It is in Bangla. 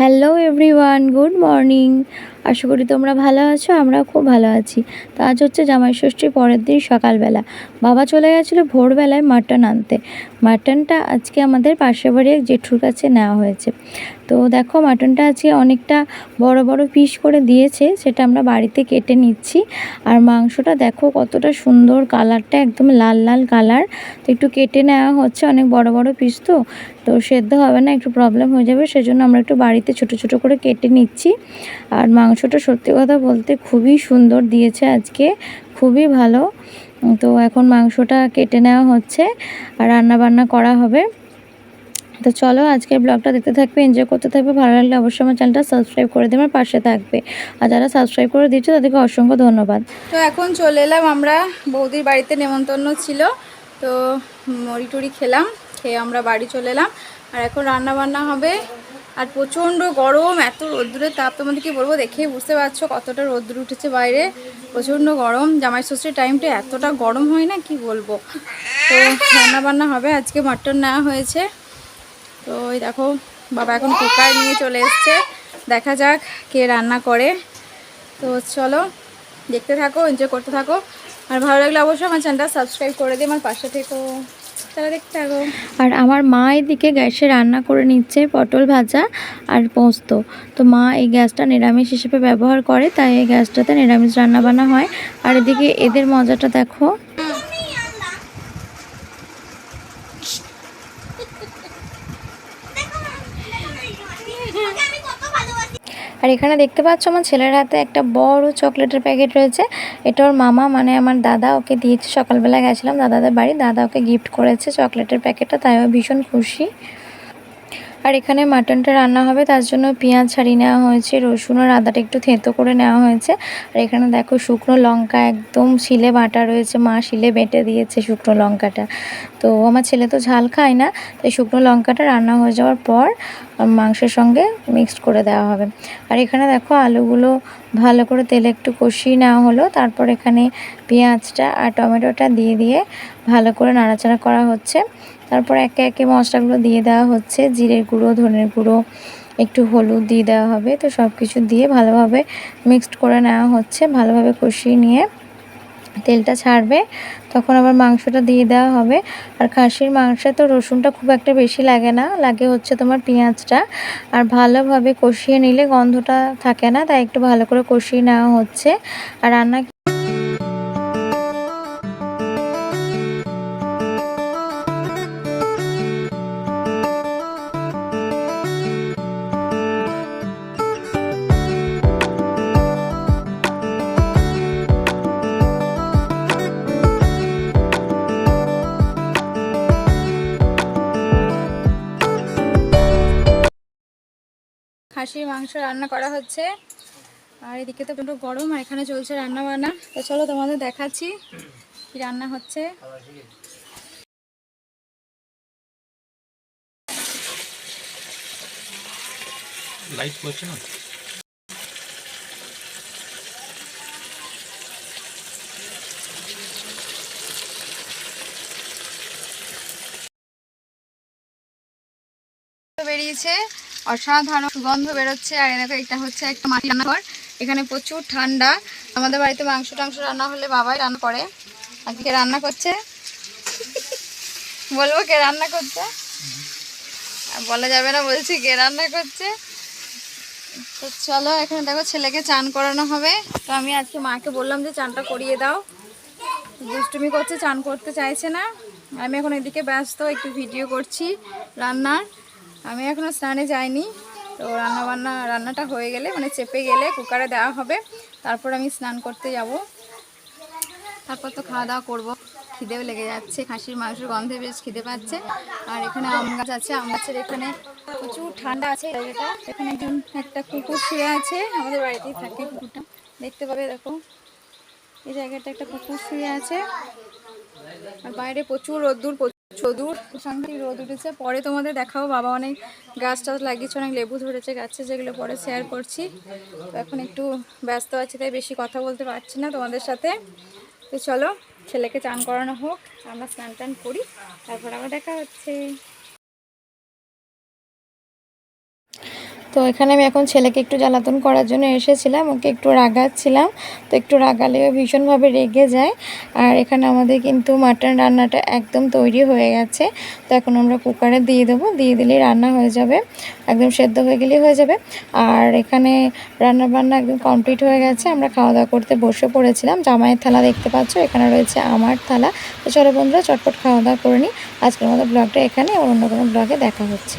হ্যালো এভরিওয়ান গুড মর্নিং আশা করি তোমরা ভালো আছো, আমরাও খুব ভালো আছি। তো আজ হচ্ছে জামাই ষষ্ঠীর পরের দিন সকালবেলা। বাবা চলে গেছিল ভোরবেলায় মাটন আনতে। মাটনটা আজকে আমাদের পাশের বাড়ি এক জেঠুর কাছে নেওয়া হয়েছে। তো দেখো, মাটনটা আজকে অনেকটা বড় বড় পিস করে দিয়েছে, সেটা আমরা বাড়িতে কেটে নিচ্ছি। আর মাংসটা দেখো কতটা সুন্দর কালারটা, একদম লাল লাল কালার। তো একটু কেটে নেওয়া হচ্ছে, অনেক বড় বড় পিস তো। তো সেদ্ধ হবে না, একটু প্রবলেম হয়ে যাবে, সেজন্য আমরা একটু বাড়িতে ছোট ছোট করে কেটে নিচ্ছি। আর মাংসটা সত্যি কথা বলতে খুবই সুন্দর দিয়েছে আজকে, খুবই ভালো। তো এখন মাংসটা কেটে নেওয়া হচ্ছে আর রান্না বান্না করা হবে। তো চলো আজকের ব্লগটা দেখতে থাকবে এনজয় করতে থাকবে। ভালো লাগলে অবশ্যই আমার চ্যানেলটা সাবস্ক্রাইব করে দেবে, আমার পাশে থাকবে। আর যারা সাবস্ক্রাইব করে দিচ্ছে তাদেরকে অসংখ্য ধন্যবাদ। তো এখন চলে এলাম আমরা, বৌদির বাড়িতে নেমন্তন্ন ছিল। তো টুড়ি খেলাম, খেয়ে আমরা বাড়ি চলে এলাম। আর এখন রান্না বান্না হবে আর প্রচণ্ড গরম, এত রোদ্দুরের তাপ তোমাদের কি বলব, দেখেই বুঝতে পারছ কতটা রোদ্দুর উঠেছে বাইরে। প্রচণ্ড গরম, জামাই ষষ্ঠীর টাইমটা এতটা গরম হয় না, কি বলব? তো রান্না বান্না হবে, আজকে মাটন নেওয়া হয়েছে। তো ওই দেখো, বাবা এখন কুকার নিয়ে চলে এসছে। দেখা যাক কে রান্না করে। তো চলো, দেখতে থাকো এনজয় করতে থাকো। আর ভালো লাগলে অবশ্যই আমার চ্যানেলটা সাবস্ক্রাইব করে দিই আমার পাশে থাকো। আর। আমার মা এদিকে গ্যাসে রান্না করে নিচ্ছে পটল ভাজা আর পোস্ত। তো মা এই গ্যাসটা নিরামিষ হিসেবে ব্যবহার করে, তাই এই গ্যাসটাতে নিরামিষ রান্না বান্না হয়। আর এদিকে এদের মজাটা দেখো। আর এখানে দেখতে পাচ্ছ আমার ছেলের হাতে একটা বড় চকলেটের প্যাকেট রয়েছে। এটা ওর মামা মানে আমার দাদা, ওকে দিয়েছে সকালবেলা গেছিলাম দাদাদের বাড়ি। দাদা ওকে গিফট করেছে চকলেটের প্যাকেটটা, তাই ও ভীষণ খুশি। আর এখানে মাটনটা রান্না হবে, তার জন্য পেঁয়াজ ছাড়িয়ে নেওয়া হয়েছে, রসুন আর আদাটা একটু থেঁতো করে নেওয়া হয়েছে। আর এখানে দেখো শুকনো লঙ্কা, একদম শিলে বাটা রয়েছে, মা শিলে বেটে দিয়েছে শুকনো লঙ্কাটা। তো আমার ছেলে তো ঝাল খায় না, তাই শুকনো লঙ্কাটা রান্না হয়ে যাওয়ার পর মাংসের সঙ্গে মিক্সড করে দেওয়া হবে। আর এখানে দেখো আলুগুলো ভালো করে তেলে একটু কষিয়ে নেওয়া হলো, তারপর এখানে পেঁয়াজটা আর টমেটোটা দিয়ে দিয়ে ভালো করে নাড়াচাড়া করা হচ্ছে। তারপর একে একে মশলাগুলো দিয়ে দেওয়া হচ্ছে। জিরের গুঁড়ো, ধনের গুঁড়ো, একটু হলুদ দিয়ে দেওয়া হবে। তো সব কিছু দিয়ে ভালোভাবে মিক্সড করে নেওয়া হচ্ছে। ভালোভাবে কষিয়ে নিয়ে তেলটা ছাড়বে। তখন আবার মাংসটা দিয়ে দেওয়া হবে। আর খাসির মাংসে তো রসুনটা খুব একটা বেশি লাগে না। লাগে হচ্ছে তোমার পেঁয়াজটা। আর ভালোভাবে কষিয়ে নিলে গন্ধটা থাকে না, তাই একটু ভালো করে কষিয়ে নেওয়া হচ্ছে। আর রান্না খাসির মাংস রান্না করা হচ্ছে। আর এদিকে তো একটু গরম আর এখানে চলছে রান্না বান্না তো চলো তোমাদের দেখাচ্ছি কি রান্না হচ্ছে। লাইট করছে না? বেরিয়েছে। অসাধারণ সুগন্ধ বেরোচ্ছে। আর এদিকে এটা হচ্ছে একটা মাটি রান্নাঘর। এখানে প্রচুর ঠান্ডা। আমাদের বাড়িতে মাংস টাংস রান্না হলে বাবাই রান্না করে। আজকে কে রান্না করছে? বলব কে রান্না করছে? আর বলা যাবে না বলছি কে রান্না করছে। তো চলো, এখানে দেখো, ছেলেকে চান করানো হবে। তো আমি আজকে মাকে বললাম যে চানটা করিয়ে দাও। দুষ্টুমি করছে, চান করতে চাইছে না। আমি এখন এদিকে ব্যস্ত, একটু ভিডিও করছি রান্নার। আমি এখনও স্নানে যাইনি। তো রান্না বান্না রান্নাটা হয়ে গেলে মানে চেপে গেলে কুকারে দেওয়া হবে। তারপর আমি স্নান করতে যাব। তারপর তো খাওয়া দাওয়া করব। খিদেও লেগে যাচ্ছে, খাসির, মাংসের গন্ধে বেশ খিদে পাচ্ছে। আর এখানে আম গাছ আছে, আম গাছের এখানে প্রচুর ঠান্ডা আছে জায়গাটা। এখানে একজন একটা কুকুর শুয়ে আছে, আমাদের বাড়িতেই থাকে কুকুরটা। দেখতে পাবে, দেখো। এই জায়গাটা একটা কুকুর শুয়ে আছে। আর বাইরে প্রচুর রোদ্দুর প্রচুর প্রশান্তি রোদ উঠেছে। পরে তোমাদের দেখাও বাবা অনেক গাছ টাছ লাগিয়েছে, অনেক লেবু ধরেছে গাছে, যেগুলো পরে শেয়ার করছি। তো এখন একটু ব্যস্ত আছি, তাই বেশি কথা বলতে পারছি না তোমাদের সাথে। তো চলো, ছেলেকে চান করানো হোক। আমরা স্নান টান করি, তারপর আবার দেখা হচ্ছে। তো এখানে আমি এখন ছেলেকে একটু জ্বালাতন করার জন্য এসেছিলাম, ওকে একটু রাগাচ্ছিলাম। তো একটু রাগালেও ভীষণভাবে রেগে যায়। আর এখানে আমাদের কিন্তু মাটন রান্নাটা একদম তৈরি হয়ে গেছে। তো এখন আমরা কুকারে দিয়ে দেবো, দিয়ে দিলেই রান্না হয়ে যাবে। একদম সেদ্ধ হয়ে গেলেই হয়ে যাবে। আর এখানে রান্না বান্না একদম কমপ্লিট হয়ে গেছে। আমরা খাওয়া দাওয়া করতে বসে পড়েছিলাম। জামাইয়ের থালা দেখতে পাচ্ছ, এখানে রয়েছে আমার থালা। তো চলো বন্ধুরা, চটপট খাওয়া দাওয়া করে নিই। আজকের মতো ব্লগটা এখানে, অন্য কোনো ব্লগে দেখা হচ্ছে।